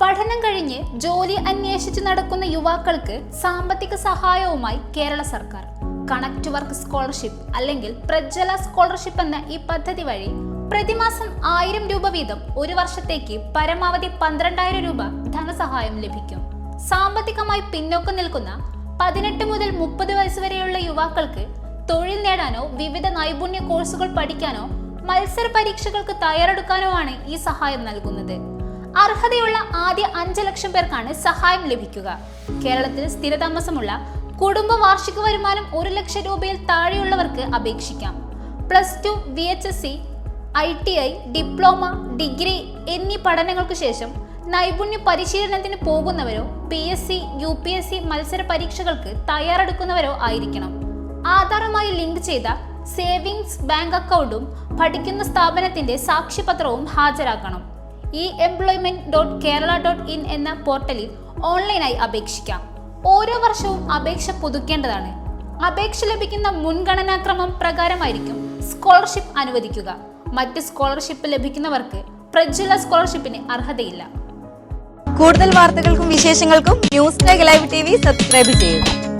പഠനം കഴിഞ്ഞ് ജോലി അന്വേഷിച്ച് നടക്കുന്ന യുവാക്കൾക്ക് സാമ്പത്തിക സഹായവുമായി കേരള സർക്കാർ. കണക്ട് വർക്ക് സ്കോളർഷിപ്പ് അല്ലെങ്കിൽ പ്രജ്വല സ്കോളർഷിപ്പ് എന്ന ഈ പദ്ധതി വഴി പ്രതിമാസം ആയിരം രൂപ വീതം ഒരു വർഷത്തേക്ക് പരമാവധി പന്ത്രണ്ടായിരം രൂപ ധനസഹായം ലഭിക്കും. സാമ്പത്തികമായി പിന്നോക്കം നിൽക്കുന്ന പതിനെട്ട് മുതൽ മുപ്പത് വയസ്സ് വരെയുള്ള യുവാക്കൾക്ക് തൊഴിൽ നേടാനോ വിവിധ നൈപുണ്യ കോഴ്സുകൾ പഠിക്കാനോ മത്സര പരീക്ഷകൾക്ക് തയ്യാറെടുക്കാനോ ആണ് ഈ സഹായം നൽകുന്നത്. അർഹതയുള്ള ആദ്യ അഞ്ച് ലക്ഷം പേർക്കാണ് സഹായം ലഭിക്കുക. കേരളത്തിൽ സ്ഥിരതാമസമുള്ള കുടുംബ വാർഷിക വരുമാനം ഒരു ലക്ഷം രൂപയിൽ താഴെയുള്ളവർക്ക് അപേക്ഷിക്കാം. Plus two V H S C I T I diploma degree എന്നീ പഠനങ്ങൾക്ക് ശേഷം നൈപുണ്യ പരിശീലനത്തിന് പോകുന്നവരോ P S C U P S C മത്സര പരീക്ഷകൾക്ക് തയ്യാറെടുക്കുന്നവരോ ആയിരിക്കണം. ആധാറുമായി ലിങ്ക് ചെയ്ത സേവിങ്സ് ബാങ്ക് അക്കൗണ്ടും പഠിക്കുന്ന സ്ഥാപനത്തിന്റെ സാക്ഷ്യപത്രവും ഹാജരാക്കണം. E employment dot Kerala dot in എന്ന പോർട്ടലിൽ ഓൺലൈനായി അപേക്ഷിക്കാം. ഓരോ വർഷവും അപേക്ഷ പുതുക്കേണ്ടതാണ്. അപേക്ഷ ലഭിക്കുന്ന മുൻഗണനാക്രമം പ്രകാരമായിരിക്കും സ്കോളർഷിപ്പ് അനുവദിക്കുക. മറ്റ് സ്കോളർഷിപ്പ് ലഭിക്കുന്നവർക്ക് പ്രജ്വല സ്കോളർഷിപ്പിന് അർഹതയില്ല. കൂടുതൽ വാർത്തകൾക്കും വിശേഷങ്ങൾക്കും news live T V subscribe ചെയ്യുക.